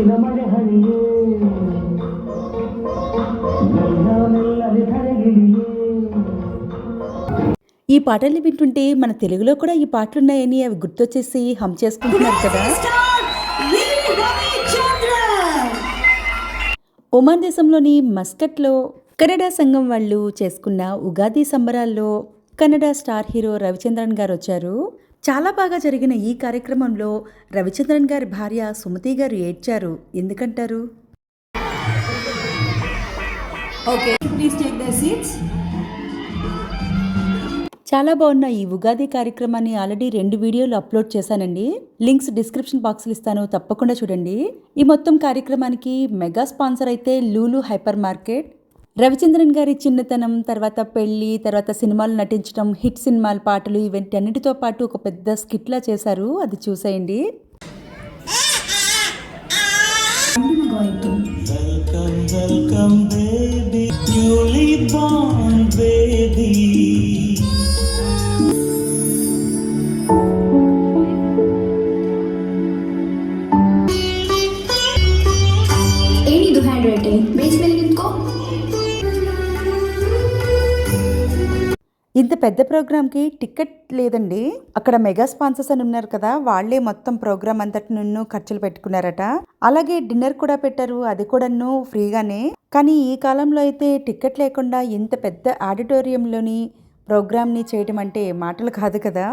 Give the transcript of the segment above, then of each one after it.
ಮುತ್ತಿನ ಮಳೆ ಹನಿಯೇ ಮೆಲ್ಲ ಮೆಲ್ಲನೆ ಧರೆಗಿಳಿಯೇ ఈ పాటల్ని వింటుంటే మన తెలుగులో కూడా ఈ పాటలున్నాయని అవి గుర్తొచ్చేసి హమ్ చేసుకుంటున్నారు కదా ఒమాన్ దేశంలోని మస్కట్లో కెనడా సంఘం వాళ్ళు చేసుకున్న ఉగాది సంబరాల్లో కన్నడ స్టార్ హీరో రవిచంద్రన్ గారు వచ్చారు చాలా బాగా జరిగిన ఈ కార్యక్రమంలో రవిచంద్రన్ గారి భార్య సుమతి గారు ఏడ్చారు. ఎందుకంటారు. చాలా బాగున్న ఈ ఉగాది కార్యక్రమాన్ని ఆల్రెడీ రెండు వీడియోలు అప్లోడ్ చేశానండి. లింక్స్ డిస్క్రిప్షన్ బాక్స్లో ఇస్తాను. తప్పకుండా చూడండి. ఈ మొత్తం కార్యక్రమానికి మెగా స్పాన్సర్ అయితే లూలు హైపర్ మార్కెట్ రవిచంద్రన్ గారి చిన్నతనం తర్వాత పెళ్ళి తర్వాత సినిమాలు నటించడం హిట్ సినిమాల పాటలు ఇవన్నీ అన్నిటితో పాటు ఒక పెద్ద స్కిట్లా చేశారు. అది చూసేయండి. Welcome, welcome, baby, ఇంత పెద్ద ప్రోగ్రామ్కి టికెట్ లేదండి. అక్కడ మెగా స్పాన్సర్స్ అని ఉన్నారు కదా వాళ్ళే మొత్తం ప్రోగ్రామ్ అంతటి నిన్ను ఖర్చులు పెట్టుకున్నారట. అలాగే డిన్నర్ కూడా పెట్టారు అది కూడా ఫ్రీగానే. కానీ ఈ కాలంలో అయితే టికెట్ లేకుండా ఇంత పెద్ద ఆడిటోరియంలోని ప్రోగ్రామ్ని చేయటం అంటే మాటలు కాదు కదా.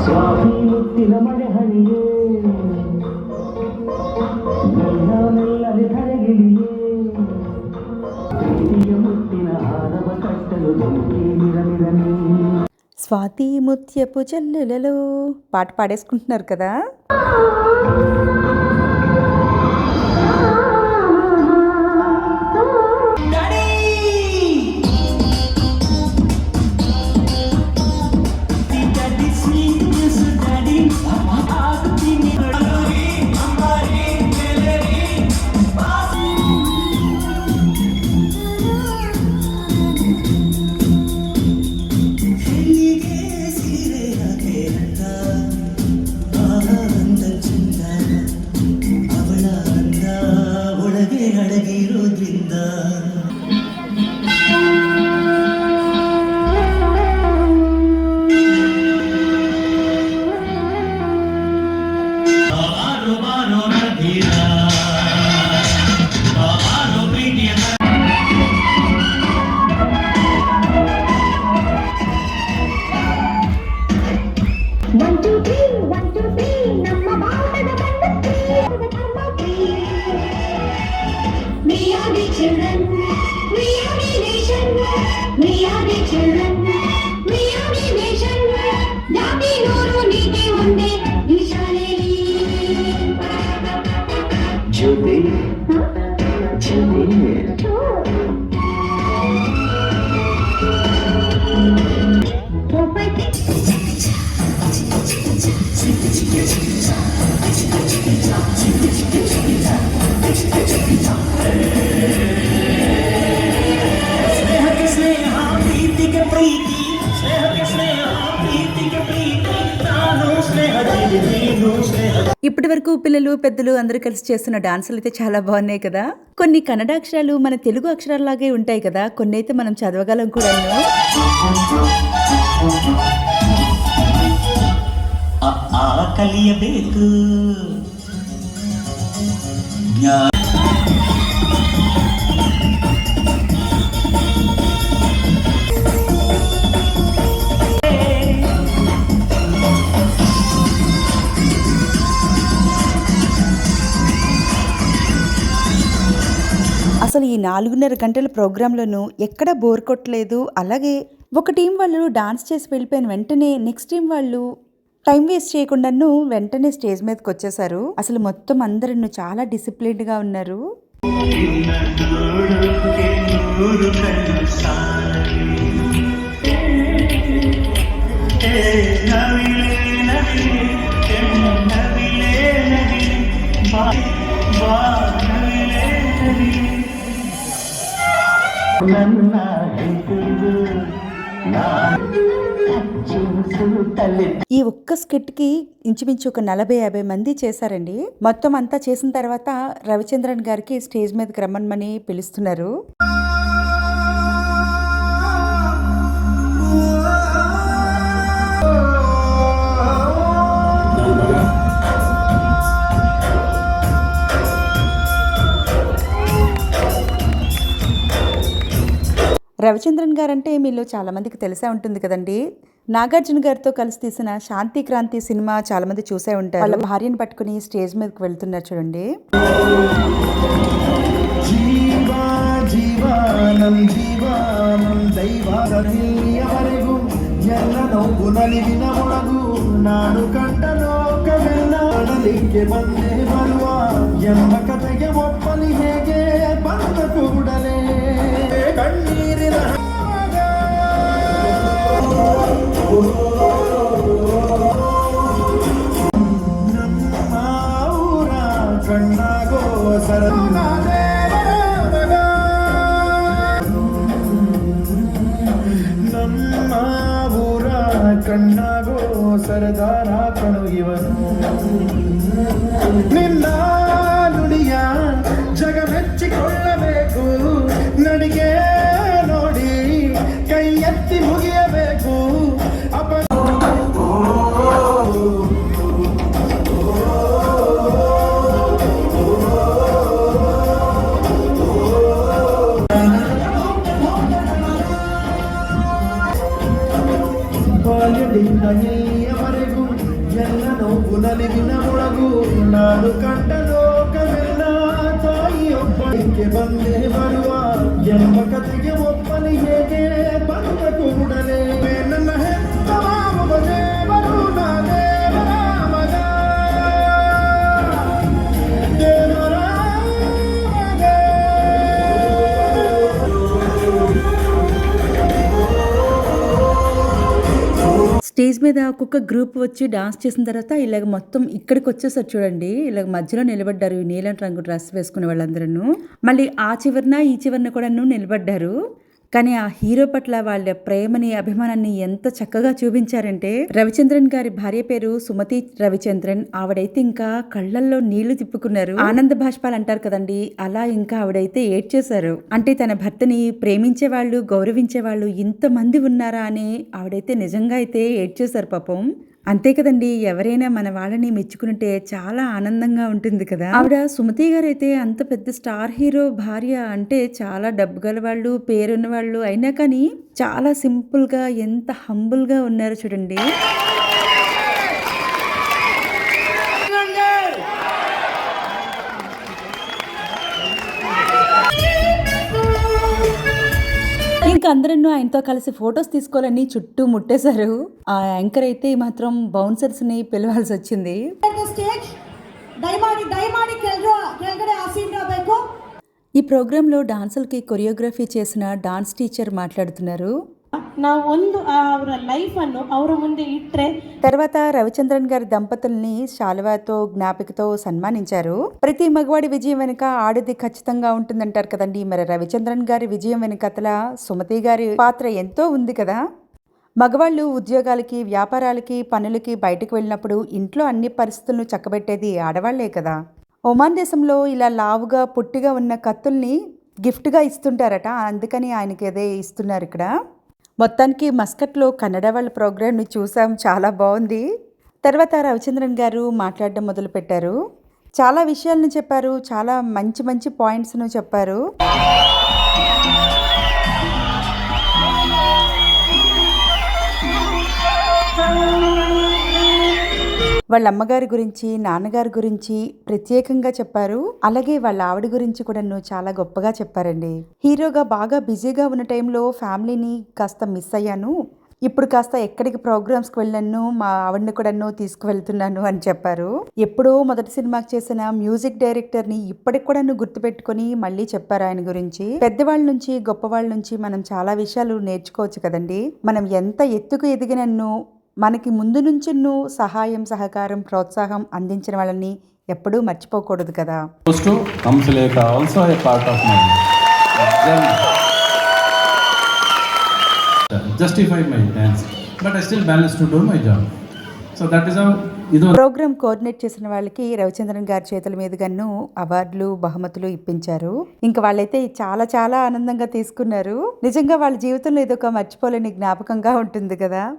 ಸ್ವಾಮಿ ಮುತ್ತಿನ ಮಳೆ ಹನಿಯೇ ಮೆಲ್ಲ ಮೆಲ್ಲನೆ ಧರೆಗಿಳಿಯೇ ಪ್ರೀತಿಯ ಮುತ್ತಿನ ಹಾರವ ಕಟ್ಟಲು ಮಿರಮಿರನೆ స్వాతి ముత్యపు చెల్లెలలో పాట పాడేసుకుంటున్నారు కదా 美女我起 ఇప్పటి వరకు పిల్లలు పెద్దలు అందరూ కలిసి చేస్తున్న డాన్సులు అయితే చాలా బాగున్నాయి కదా. కొన్ని కన్నడ అక్షరాలు మన తెలుగు అక్షరాల్లాగే ఉంటాయి కదా. కొన్ని అయితే మనం చదవగలం కూడా కలియబేకు అసలు ఈ నాలుగున్నర గంటల ప్రోగ్రాంలను ఎక్కడ బోర్ కొట్టలేదు. అలాగే ఒక టీం వాళ్ళు డాన్స్ చేసి వెళ్ళిపోయిన వెంటనే నెక్స్ట్ టీం వాళ్ళు టైం వేస్ట్ చేయకుండాను వెంటనే స్టేజ్ మీదకి వచ్చేసారు అసలు మొత్తం అందరూ చాలా డిసిప్లిన్డ్గా ఉన్నారు. Thank you. ఈ ఒక్క స్కిట్కి ఇంచుమించు ఒక నలభై యాభై మంది చేశారండి. మొత్తం అంతా చేసిన తర్వాత రవిచంద్రన్ గారికి స్టేజ్ మీదకి రమ్మని పిలుస్తున్నారు. రవిచంద్రన్ గారంటే మీలో చాలా మందికి తెలిసే ఉంటుంది కదండి నాగార్జున గారితో కలిసి తీసిన శాంతి క్రాంతి సినిమా చాలా మంది చూసే ఉంటారు వాళ్ళ భార్యను పట్టుకుని స్టేజ్ మీదకి వెళ్తున్నారు చూడండి ಜೀವ ಜೀವಾನಂ ಜೀವಾನಂ ದೈವವರೆಗೂ ಎಲ್ಲ ನೋವು ನಲಿವಿನ ಒಳಗು ನಾನು ಕಂಡ ಲೋಕವೆಲ್ಲ ಅಡಲಿಕ್ಕೆ ಬಂದೇ ಬರುವ ಎಂಬ ಕಥೆಗೆ ಒಪ್ಪಲಿ ಹೇಗೆ ಬಂದ ಕೂಡಲೇ ಕಣ್ಣೀರಿನ Oh ಬಂದೇ ಬರುವ ಎಂಬ ಕಥೆಗೆ స్టేజ్ మీద ఒక్కొక్క గ్రూప్ వచ్చి డాన్స్ చేసిన తర్వాత ఇలాగ మొత్తం ఇక్కడికి వచ్చేసారు చూడండి. ఇలాగ మధ్యలో నిలబడ్డారు నీలం రంగు డ్రెస్ వేసుకునే వాళ్ళందరూ. మళ్ళీ ఆ చివరన ఈ చివరన కూడా నిలబడ్డారు. కానీ ఆ హీరో పట్ల వాళ్ళ ప్రేమని అభిమానాన్ని ఎంత చక్కగా చూపించారంటే రవిచంద్రన్ గారి భార్య పేరు సుమతి రవిచంద్రన్. ఆవిడైతే ఇంకా కళ్ళల్లో నీళ్ళు తిప్పుకున్నారు. ఆనంద భాష్పాలు అంటారు కదండి అలా ఇంకా ఆవిడైతే ఏడ్చేశారు. అంటే తన భర్తని ప్రేమించే వాళ్ళు గౌరవించే వాళ్ళు ఇంతమంది ఉన్నారా అని ఆవిడైతే నిజంగా అయితే ఏడ్చేశారు పాపం. అంతే కదండి ఎవరైనా మన వాళ్ళని మెచ్చుకుంటే చాలా ఆనందంగా ఉంటుంది కదా. ఆవిడ సుమతి గారు అయితే అంత పెద్ద స్టార్ హీరో భార్య అంటే చాలా డబ్బు గల వాళ్ళు పేరున్న వాళ్ళు అయినా కానీ చాలా సింపుల్గా ఎంత హంబుల్గా ఉన్నారో చూడండి. ఇంకా అందరూ ఆయనతో కలిసి ఫొటోస్ తీసుకోవాలని చుట్టూ ముట్టేశారు. ఆ యాంకర్ అయితే మాత్రం బౌన్సర్స్ని పిలవాల్సి వచ్చింది. ఈ ప్రోగ్రాంలో డాన్సులకి కొరియోగ్రఫీ చేసిన డాన్స్ టీచర్ మాట్లాడుతున్నారు. ನಾವು ಒಂದು ಅವರ ಲೈಫನ್ನು ಅವರ ಮುಂದೆ ಇಟ್ಟರೆ తర్వాత రవిచంద్రన్ గారి దంపతుల్ని శాలువాతో జ్ఞాపికతో సన్మానించారు ప్రతి మగవాడి విజయం వెనుక ఆడది ఖచ్చితంగా ఉంటుందంటారు కదండి మరి రవిచంద్రన్ గారి విజయం వెనుకతల సుమతి గారి పాత్ర ఎంతో ఉంది కదా మగవాళ్ళు ఉద్యోగాలకి వ్యాపారాలకి పనులకి బయటకు వెళ్ళినప్పుడు ఇంట్లో అన్ని పరిస్థితులను చక్కబెట్టేది ఆడవాళ్లే కదా ఒమాన్ దేశంలో ఇలా లావుగా పొట్టిగా ఉన్న కత్తుల్ని గిఫ్ట్గా ఇస్తుంటారట అందుకని ఆయనకి అదే ఇస్తున్నారు ఇక్కడ మొత్తానికి మస్కట్లో కన్నడ వాళ్ళ ప్రోగ్రామ్ని చూసాం. చాలా బాగుంది. తర్వాత రవిచంద్రన్ గారు మాట్లాడడం మొదలుపెట్టారు. చాలా విషయాలను చెప్పారు. చాలా మంచి మంచి పాయింట్స్ను చెప్పారు. వాళ్ళ అమ్మగారి గురించి నాన్నగారి గురించి ప్రత్యేకంగా చెప్పారు. అలాగే వాళ్ళ ఆవిడ గురించి కూడా నువ్వు చాలా గొప్పగా చెప్పారండి. హీరోగా బాగా బిజీగా ఉన్న టైంలో ఫ్యామిలీని కాస్త మిస్ అయ్యాను. ఇప్పుడు కాస్త ఎక్కడికి ప్రోగ్రామ్స్కి వెళ్ళాను మా ఆవిడని కూడాను తీసుకువెళ్తున్నాను అని చెప్పారు. ఎప్పుడో మొదటి సినిమాకి చేసిన మ్యూజిక్ డైరెక్టర్ని ఇప్పటికి కూడాను గుర్తుపెట్టుకొని మళ్ళీ చెప్పారు ఆయన గురించి. పెద్దవాళ్ళ నుంచి గొప్పవాళ్ళ నుంచి మనం చాలా విషయాలు నేర్చుకోవచ్చు కదండి. మనం ఎంత ఎత్తుకు ఎదిగినన్ను మనకి ముందు నుంచి సహాయం సహకారం ప్రోత్సాహం అందించిన వాళ్ళని ఎప్పుడూ మర్చిపోకూడదు కదా. ప్రోగ్రామ్ కోఆర్డినేట్ చేసిన వాళ్ళకి రవిచంద్రన్ గారి చేతుల మీదుగాను అవార్డులు బహుమతులు ఇప్పించారు. ఇంకా వాళ్ళైతే చాలా చాలా ఆనందంగా తీసుకున్నారు. నిజంగా వాళ్ళ జీవితంలో ఇది ఒక మర్చిపోలేని జ్ఞాపకంగా ఉంటుంది కదా.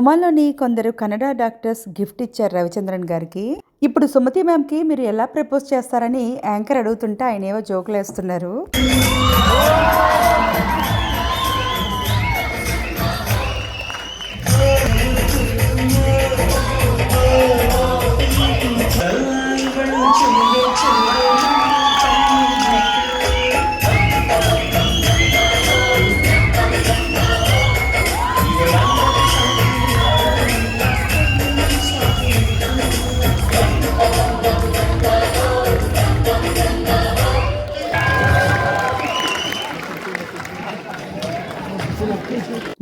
ఒమాన్లోని కొందరు కన్నడ డాక్టర్స్ గిఫ్ట్ ఇచ్చారు రవిచంద్రన్ గారికి. ఇప్పుడు సుమతి మ్యామ్కి మీరు ఎలా ప్రపోజ్ చేస్తారని యాంకర్ అడుగుతుంటే ఆయన ఏవో జోకులు వేస్తున్నారు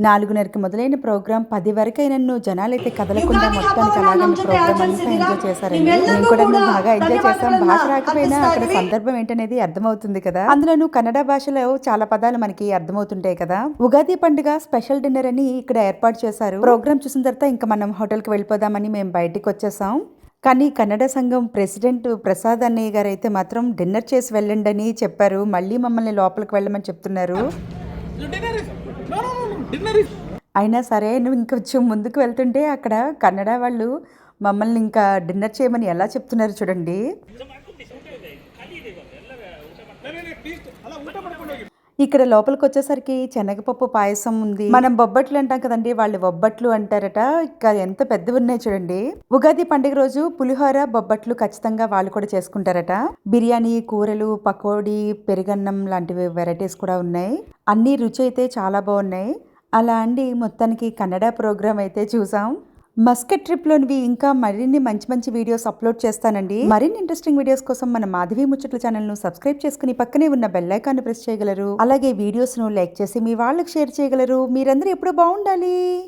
నాలుగున్నరకి మొదలైన ప్రోగ్రామ్ పది వరకు నన్ను జనాలైతే కదలకుండా మొత్తానికి అలాగే ప్రోగ్రామ్ అంతా ఎంజాయ్ చేశారండి. మేము కూడా బాగా ఎంజాయ్ చేస్తాం భాష రాకపోయినా అక్కడ సందర్భం ఏంటనేది అర్థమవుతుంది కదా. అందులోనూ కన్నడ భాషలో చాలా పదాలు మనకి అర్థమవుతుంటాయి కదా. ఉగాది పండుగ స్పెషల్ డిన్నర్ అని ఇక్కడ ఏర్పాటు చేశారు. ప్రోగ్రామ్ చూసిన తర్వాత ఇంకా మనం హోటల్కి వెళ్ళిపోదామని మేము బయటికి వచ్చేసాం. కానీ కన్నడ సంఘం ప్రెసిడెంట్ ప్రసాద్ అన్నయ్య గారు అయితే మాత్రం డిన్నర్ చేసి వెళ్ళండి అని చెప్పారు. మళ్ళీ మమ్మల్ని లోపలికి వెళ్ళమని చెప్తున్నారు. అయినా సరే నువ్వు ఇంకొంచెం ముందుకు వెళ్తుంటే అక్కడ కన్నడ వాళ్ళు మమ్మల్ని ఇంకా డిన్నర్ చేయమని ఎలా చెప్తున్నారు చూడండి. ఇక్కడ లోపలికి వచ్చేసరికి శనగపప్పు పాయసం ఉంది. మనం బొబ్బట్లు అంటాం కదండి వాళ్ళు బొబ్బట్లు అంటారట. ఇంకా ఎంత పెద్దవి ఉన్నాయి చూడండి. ఉగాది పండుగ రోజు పులిహోర బొబ్బట్లు ఖచ్చితంగా వాళ్ళు కూడా చేసుకుంటారట. బిర్యానీ కూరలు పకోడీ పెరుగన్నం లాంటివి వెరైటీస్ కూడా ఉన్నాయి. అన్ని రుచి అయితే చాలా బాగున్నాయి. అలా అండి మొత్తానికి కన్నడ ప్రోగ్రాం అయితే చూసాం. మస్కట్ ట్రిప్లోనివి ఇంకా మరిన్ని మంచి మంచి వీడియోస్ అప్లోడ్ చేస్తానండి. మరిన్ని ఇంట్రెస్టింగ్ వీడియోస్ కోసం మన మాధవి ముచ్చట్ల ఛానల్ను సబ్స్క్రైబ్ చేసుకుని పక్కనే ఉన్న బెల్ ప్రెస్ చేయగలరు. అలాగే వీడియోస్ను లైక్ చేసి మీ వాళ్ళకి షేర్ చేయగలరు. మీరందరూ ఎప్పుడు బాగుండాలి.